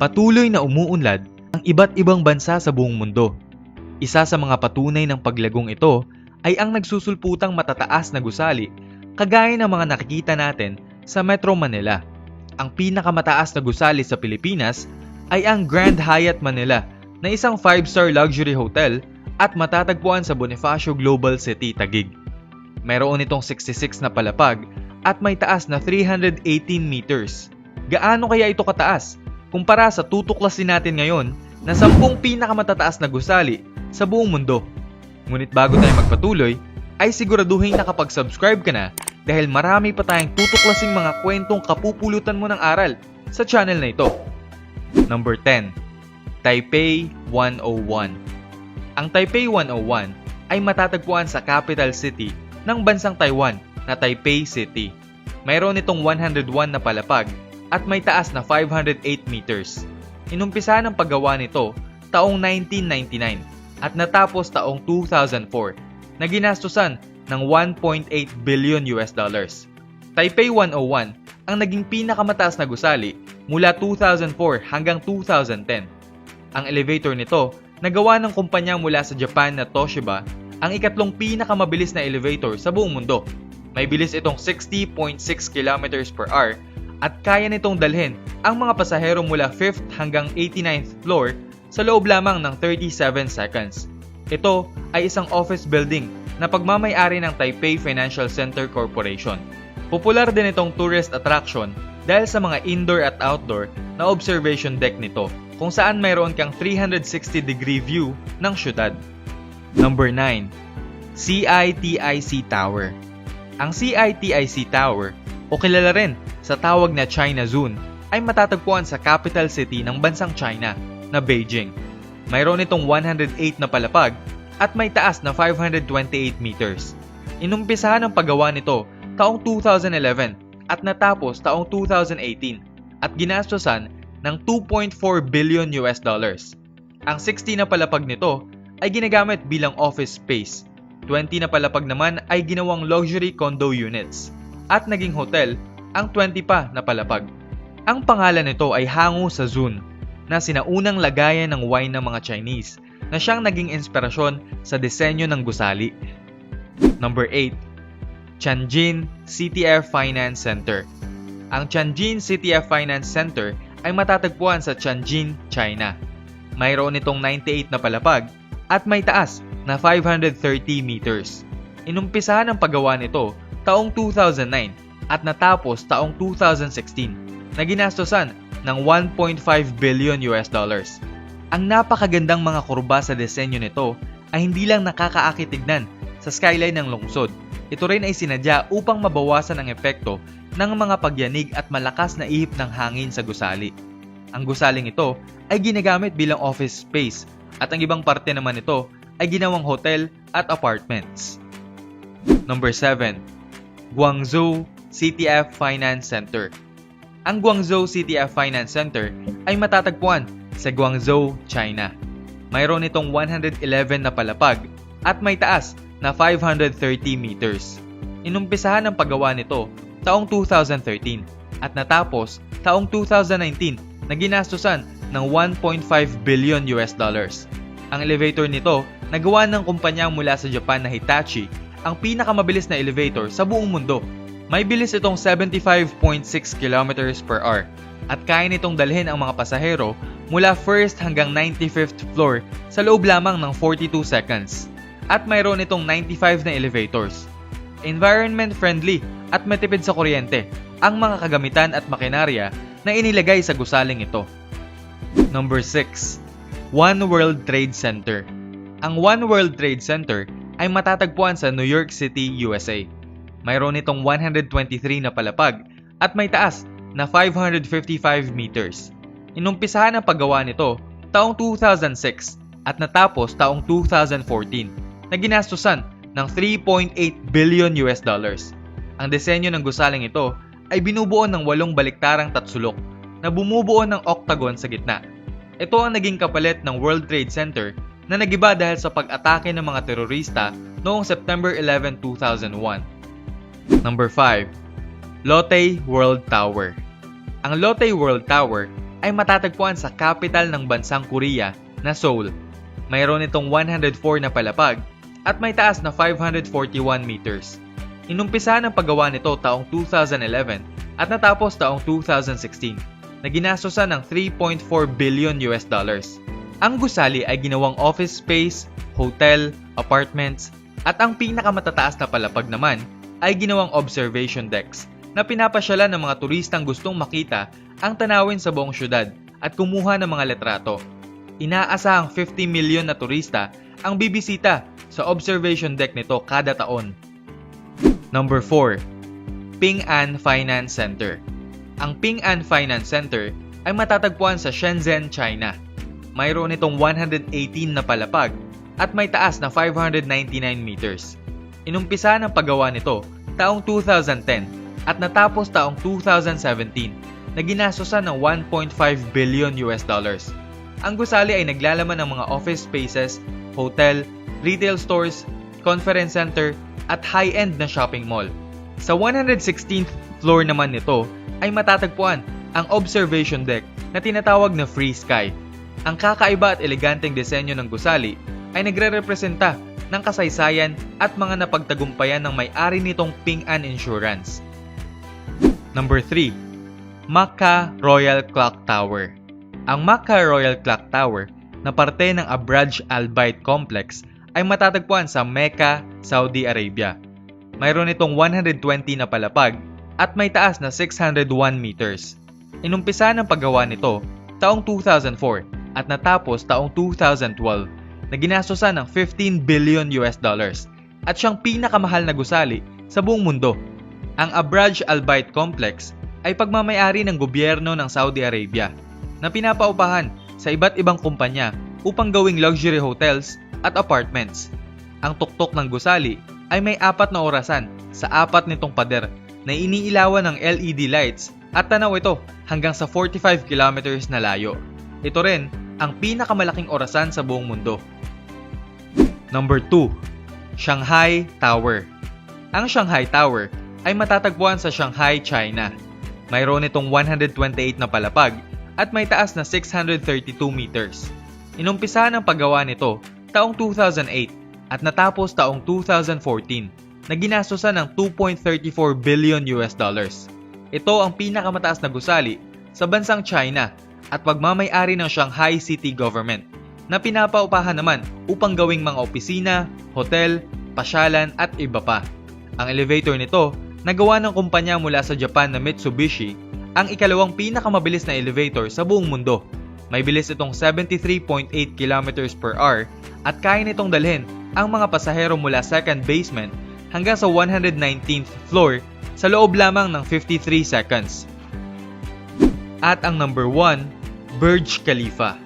Patuloy na umuunlad ang iba't ibang bansa sa buong mundo. Isa sa mga patunay ng paglagong ito ay ang nagsusulputang matataas na gusali kagaya ng mga nakikita natin sa Metro Manila. Ang pinakamataas na gusali sa Pilipinas ay ang Grand Hyatt Manila na isang 5-star luxury hotel at matatagpuan sa Bonifacio Global City, Taguig. Mayroon itong 66 na palapag at may taas na 318 meters. Gaano kaya ito kataas kumpara sa tutuklasin natin ngayon na 10 pinakamatataas na gusali sa buong mundo? Ngunit bago tayo magpatuloy, ay siguraduhin nakapag-subscribe ka na dahil marami pa tayong tutuklasing mga kwentong kapupulutan mo ng aral sa channel na ito. Number 10. Taipei 101 Ang Taipei 101 ay matatagpuan sa capital city ng bansang Taiwan na Taipei City. Mayroon itong 101 na palapag at may taas na 508 meters. Inumpisa ng paggawa nito taong 1999 at natapos taong 2004 na ginastusan ng 1.8 billion US dollars. Taipei 101 ang naging pinakamataas na gusali mula 2004 hanggang 2010. Ang elevator nito nagawa ng kumpanya mula sa Japan na Toshiba ang ikatlong pinakamabilis na elevator sa buong mundo. May bilis itong 60.6 km per hour at kaya nitong dalhin ang mga pasahero mula 5th hanggang 89th floor sa loob lamang ng 37 seconds. Ito ay isang office building na pagmamayari ng Taipei Financial Center Corporation. Popular din itong tourist attraction dahil sa mga indoor at outdoor na observation deck nito kung saan mayroon kang 360 degree view ng syudad. Number 9. CITIC Tower Ang CITIC Tower o kilala rin sa tawag na China Zone ay matatagpuan sa capital city ng bansang China na Beijing. Mayroon itong 108 na palapag at may taas na 528 meters. Inumpisahan ang paggawa nito taong 2011 at natapos taong 2018 at ginastosan ng 2.4 billion US dollars. Ang 60 na palapag nito ay ginagamit bilang office space. 20 na palapag naman ay ginawang luxury condo units at naging hotel ang 20 pa na palapag. Ang pangalan nito ay hango sa Zun na sinaunang lagayan ng wine ng mga Chinese na siyang naging inspirasyon sa disenyo ng gusali. Number 8. Tianjin CTF Finance Center Ang Tianjin CTF Finance Center ay matatagpuan sa Tianjin, China. Mayroon itong 98 na palapag at may taas na 530 meters. Inumpisahan ang paggawa nito taong 2009 at natapos taong 2016 na ginastosan ng 1.5 billion US dollars. Ang napakagandang mga kurba sa disenyo nito ay hindi lang nakakaakitignan sa skyline ng lungsod. Ito rin ay sinadya upang mabawasan ang epekto ng mga pagyanig at malakas na ihip ng hangin sa gusali. Ang gusaling ito ay ginagamit bilang office space at ang ibang parte naman nito ay ginawang hotel at apartments. Number 7. Guangzhou CTF Finance Center Ang Guangzhou CTF Finance Center ay matatagpuan sa Guangzhou, China. Mayroon itong 111 na palapag at may taas na 530 meters. Inumpisahan ang paggawa nito taong 2013 at natapos taong 2019 na ginastusan ng 1.5 billion US dollars. Ang elevator nito nagawa ng kumpanya mula sa Japan na Hitachi, ang pinakamabilis na elevator sa buong mundo. May bilis itong 75.6 km per hour at kaya nitong dalhin ang mga pasahero mula 1st hanggang 95th floor sa loob lamang ng 42 seconds. At mayroon itong 95 na elevators. Environment friendly at matipid sa kuryente ang mga kagamitan at makinarya na inilagay sa gusaling ito. Number 6. One World Trade Center Ang One World Trade Center ay matatagpuan sa New York City, USA. Mayroon itong 123 na palapag at may taas na 555 meters. Inumpisahan ang paggawa nito taong 2006 at natapos taong 2014 na ginastusan ng 3.8 billion US dollars. Ang disenyo ng gusaling ito ay binubuo ng walong baliktarang tatsulok na bumubuo ng octagon sa gitna. Ito ang naging kapalit ng World Trade Center na nagiba dahil sa pag-atake ng mga terorista noong September 11, 2001. Number 5. Lotte World Tower Ang Lotte World Tower ay matatagpuan sa capital ng bansang Korea na Seoul. Mayroon itong 104 na palapag at may taas na 541 meters. Inumpisa ng paggawa nito taong 2011 at natapos taong 2016 na ginastosan ng 3.4 billion US dollars. Ang gusali ay ginawang office space, hotel, apartments, at ang pinakamatataas na palapag naman ay ginawang observation decks na pinapasyalan ng mga turistang gustong makita ang tanawin sa buong syudad at kumuha ng mga letrato. Inaasahang 50 million na turista ang bibisita sa observation deck nito kada taon. Number 4. Ping An Finance Center Ang Ping An Finance Center ay matatagpuan sa Shenzhen, China. Mayroon itong 118 na palapag at may taas na 599 meters. Inumpisa ng paggawa nito taong 2010 at natapos taong 2017 na ginastosan ng 1.5 billion US dollars. Ang gusali ay naglalaman ng mga office spaces, hotel, retail stores, conference center, at high-end na shopping mall. Sa 116th floor naman nito ay matatagpuan ang observation deck na tinatawag na Free Sky. Ang kakaiba at eleganteng disenyo ng gusali ay nagre-representa ng kasaysayan at mga napagtagumpayan ng may-ari nitong Ping An Insurance. Number 3. Macca Royal Clock Tower Ang Macca Royal Clock Tower na parte ng Abraj Al Bait Complex ay matatagpuan sa Mecca, Saudi Arabia. Mayroon itong 120 na palapag at may taas na 601 meters. Inumpisa ng paggawa nito taong 2004 at natapos taong 2012 na ginastosan ng 15 billion US dollars at siyang pinakamahal na gusali sa buong mundo. Ang Abraj Al Bait Complex ay pagmamayari ng gobyerno ng Saudi Arabia na pinapaupahan sa iba't ibang kumpanya upang gawing luxury hotels at apartments. Ang tuktok ng gusali ay may apat na orasan sa apat nitong pader na iniilawan ng LED lights at tanaw ito hanggang sa 45 kilometers na layo. Ito rin ang pinakamalaking orasan sa buong mundo. Number 2. Shanghai Tower Ang Shanghai Tower ay matatagpuan sa Shanghai, China. Mayroon itong 128 na palapag at may taas na 632 meters. Inumpisa ng paggawa nito taong 2008 at natapos taong 2014 na ginastosan ng 2.34 billion US dollars. Ito ang pinakamataas na gusali sa bansang China at pagmamayari ng Shanghai City Government na pinapaupahan naman upang gawing mga opisina, hotel, pasyalan at iba pa. Ang elevator nito nagawa ng kumpanya mula sa Japan na Mitsubishi ang ikalawang pinakamabilis na elevator sa buong mundo. May bilis itong 73.8 km per hour at kaya nitong dalhin ang mga pasahero mula second basement hanggang sa 119th floor sa loob lamang ng 53 seconds. At ang number 1, Burj Khalifa.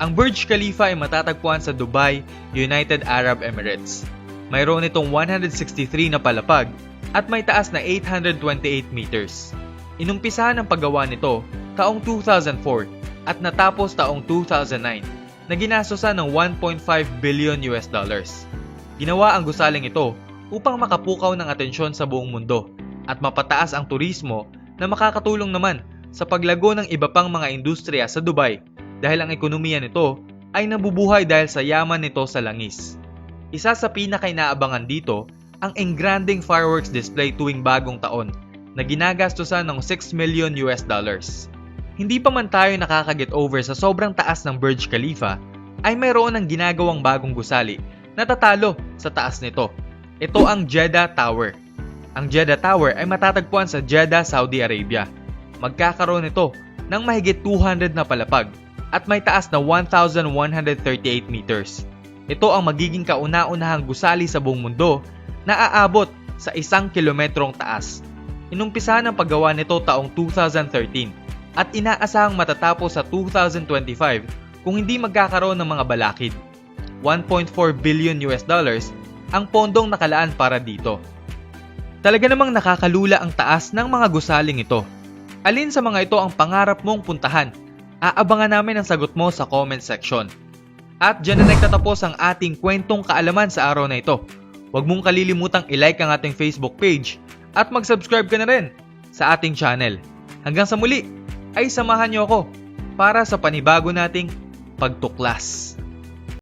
Ang Burj Khalifa ay matatagpuan sa Dubai, United Arab Emirates. Mayroon itong 163 na palapag at may taas na 828 meters. Inumpisa ng paggawa nito taong 2004 at natapos taong 2009 na ginastosan ng 1.5 billion US dollars. Ginawa ang gusaling ito upang makapukaw ng atensyon sa buong mundo at mapataas ang turismo na makakatulong naman sa paglago ng iba pang mga industriya sa Dubai dahil ang ekonomiya nito ay nabubuhay dahil sa yaman nito sa langis. Isa sa pinakainaabangan dito ang engranding fireworks display tuwing bagong taon na ginagastusan ng 6 million US dollars. Hindi pa man tayo nakakaget over sa sobrang taas ng Burj Khalifa, ay mayroon ng ginagawang bagong gusali na tatalo sa taas nito. Ito ang Jeddah Tower. Ang Jeddah Tower ay matatagpuan sa Jeddah, Saudi Arabia. Magkakaroon ito ng mahigit 200 na palapag at may taas na 1,138 meters. Ito ang magiging kauna-unahang gusali sa buong mundo na aabot sa isang kilometrong taas. Inumpisa ng paggawa nito taong 2013 at inaasahang matatapos sa 2025 kung hindi magkakaroon ng mga balakid. 1.4 billion US dollars ang pondong nakalaan para dito. Talaga namang nakakalula ang taas ng mga gusaling ito. Alin sa mga ito ang pangarap mong puntahan? Aabangan namin ang sagot mo sa comment section. At dyan na nagtatapos ang ating kwentong kaalaman sa araw na ito. Huwag mong kalilimutang ilike ang ating Facebook page at mag-subscribe ka na rin sa ating channel. Hanggang sa muli ay samahan niyo ako para sa panibago nating pagtuklas.